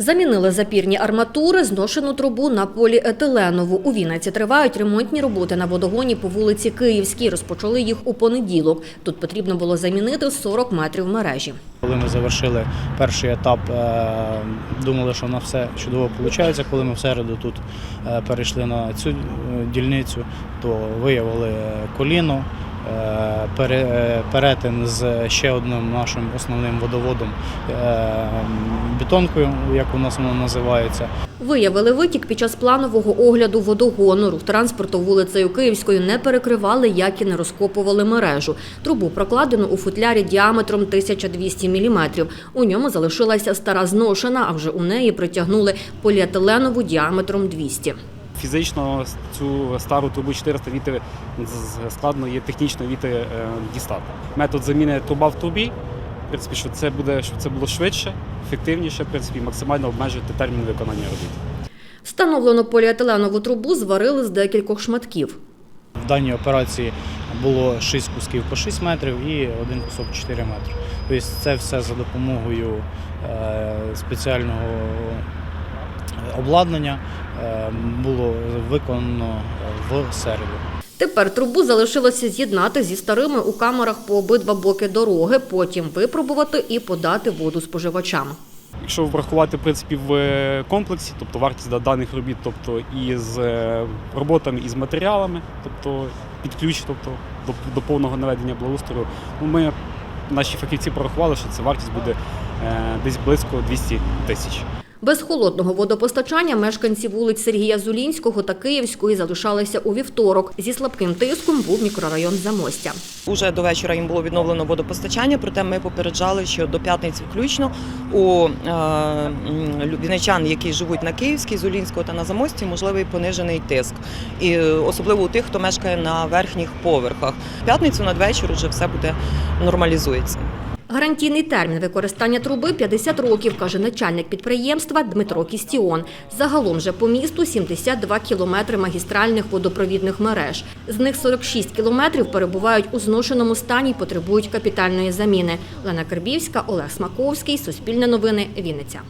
Замінили запірні арматури, зношену трубу на поліетиленову. У Вінниці тривають ремонтні роботи на водогоні по вулиці Київській. Розпочали їх у понеділок. Тут потрібно було замінити 40 метрів мережі. Коли ми завершили перший етап, е, думали, що на все чудово виходить. Коли ми в середу тут е, перейшли на цю е, дільницю, то виявили коліно, перетин з ще одним нашим основним водоводом е, бетонкою, як у нас воно називається. Виявили витік під час планового огляду водогону. Рух транспорту вулицею Київською не перекривали, як і не розкопували мережу. Трубу прокладено у футлярі діаметром 1200 мм. У ньому залишилася стара зношена, а вже у неї притягнули поліетиленову діаметром 200. Фізично цю стару трубу 400 віти складно є технічно віти е, дістати. Метод заміни труба в трубі, в принципі, що це буде, щоб це було швидше, ефективніше, в принципі, максимально обмежити термін виконання робіт. Встановлену поліетиленову трубу зварили з декількох шматків. В даній операції було 6 кусків по 6 метрів і один кусок 4 метри. Тобто це все за допомогою е, спеціального обладнання е, було виконано в середу. Тепер трубу залишилося з'єднати зі старими у камерах по обидва боки дороги, потім випробувати і подати воду споживачам. Якщо врахувати в принципі в е, комплексі, тобто вартість да- даних робіт, тобто і з е, роботами, і з матеріалами, тобто під ключ, тобто до, до повного наведення благоустрою, ну, ми наші фахівці порахували, що це вартість буде е, десь близько 200 тисяч. Без холодного водопостачання мешканці вулиць Сергія Зулінського та Київської залишалися у вівторок. Зі слабким тиском був мікрорайон Замостя. Уже до вечора їм було відновлено водопостачання, проте ми попереджали, що до п'ятниці включно у е, які живуть на Київській, Зулінського та на Замості, можливий понижений тиск. І е, особливо у тих, хто мешкає на верхніх поверхах. П'ятницю надвечір вже все буде нормалізується. Гарантійний термін використання труби 50 років, каже начальник підприємства Дмитро Кістіон. Загалом же по місту 72 кілометри магістральних водопровідних мереж. З них 46 кілометрів перебувають у зношеному стані і потребують капітальної заміни. Лена Кербівська, Олег Смаковський, Суспільне новини, Вінниця.